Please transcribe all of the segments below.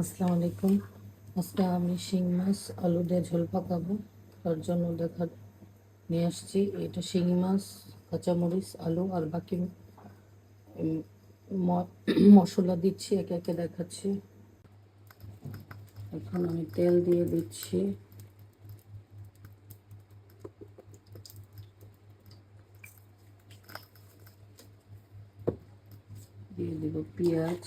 আসসালামু আলাইকুম। আজকে আমি শিং মাছ, আলু দিয়ে ঝোল পাকাবো। তার জন্য দেখা নিয়ে আসছি, এটা শিঙি মাছ, কাঁচামরিচ, আলু আর বাকি মশলা দিচ্ছি, একে একে দেখাচ্ছি। এখন আমি তেল দিয়ে দিচ্ছি। দিয়ে দিব পেঁয়াজ।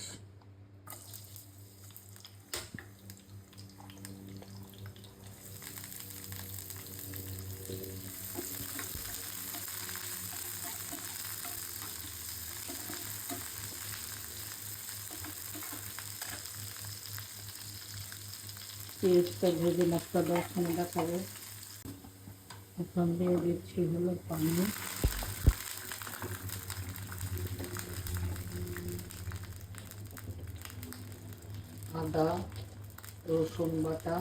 পেঁয়াজটা ভেজে মশলা দশখানে দেখাবো। এখন দিয়ে দিচ্ছি হলো পানি। আদা, রসুন বাটা,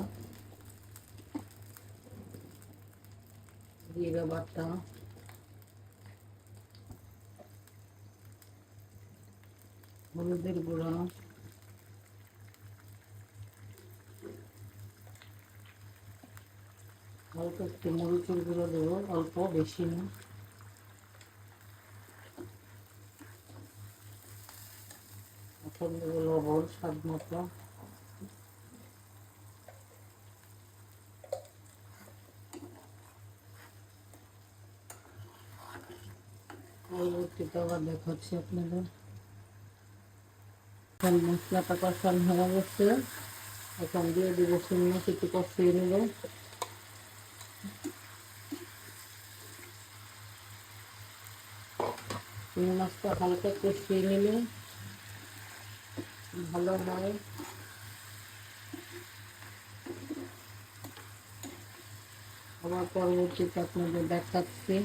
জিরা বাটা। হলুদের গুঁড়া। হালকা একটু মরিচের গুঁড়ো দেবো, অল্প, বেশি না। এখন দেবো লবণ, স্বাদ মতো। পরবর্তীতে আবার দেখাচ্ছি আপনাদের। এখন মশলাটা কষান হয়ে গেছে। এখন দিয়ে দিব শুকনো কিছু কষিয়ে নেব। মাছটা হালকা কষিয়ে নিলে ভালো হয়। আবার পরবর্তীতে আপনাদের দেখাচ্ছি।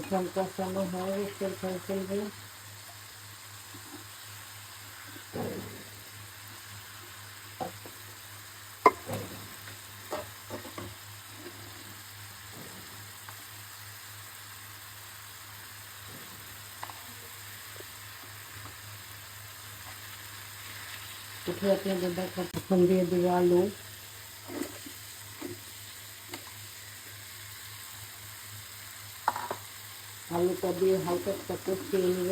এখন কষানো হয়ে গেছে ফেল ফেলবে উঠে আপনাদের দেখা এখন দিয়ে দেবো আলু আলুটা দিয়ে হালকা একটা কষিয়ে নেব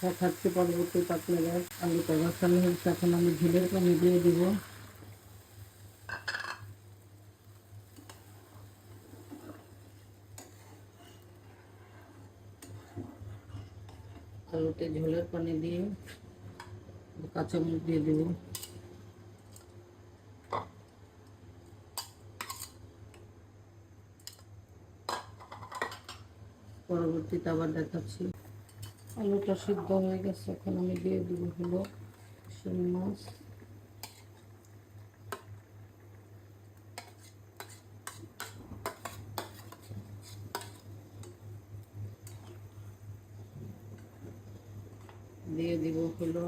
দেখাচ্ছি পরবর্তীতে আপনারা আলুটা বসানো হয়েছে এখন আমি ঝিলের পানি দিয়ে দিব আলুতে ঝোলের পানি দিয়ে কাঁচামরিচ দিয়ে দেবো। পরবর্তীতে আবার দেখাচ্ছি। আলুটা সিদ্ধ হয়ে গেছে, এখন আমি দিয়ে দিব হলো শিং মাছ। দিয়ে দিব হলো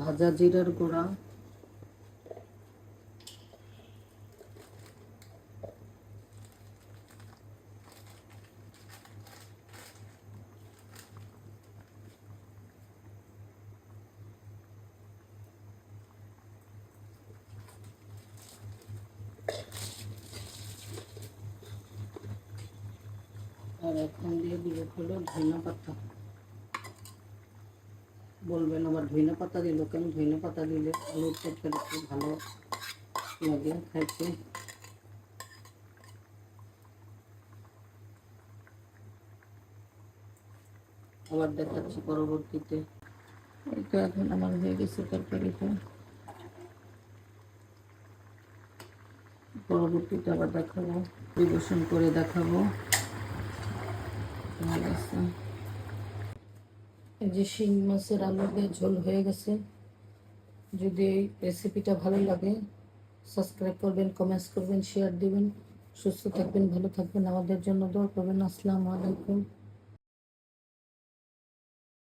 ভাজা জিরার গুঁড়া। আর এখন দিয়ে দিব হলো ধনে পাতা। বলবেন আবার ধনে পাতা দিল কেন? ধনে পাতা দিলে আলুর তরকারি খুব ভালো লাগে খাইতে। আবার দেখাচ্ছি পরবর্তীতে। এই তো এখন আমার হয়ে গেছে তরকারিটা। পরবর্তীতে আবার দেখাবো পরিবেশন করে দেখাবো। গেছে এই যে শিং মাছের আলু দিয়ে ঝোল হয়ে গেছে। যদি এই রেসিপিটা ভালো লাগে সাবস্ক্রাইব করবেন কমেন্টস করবেন শেয়ার দিবেন। সুস্থ থাকবেন, ভালো থাকবেন। আমাদের জন্য দোয়া করবেন। আসসালামু আলাইকুম।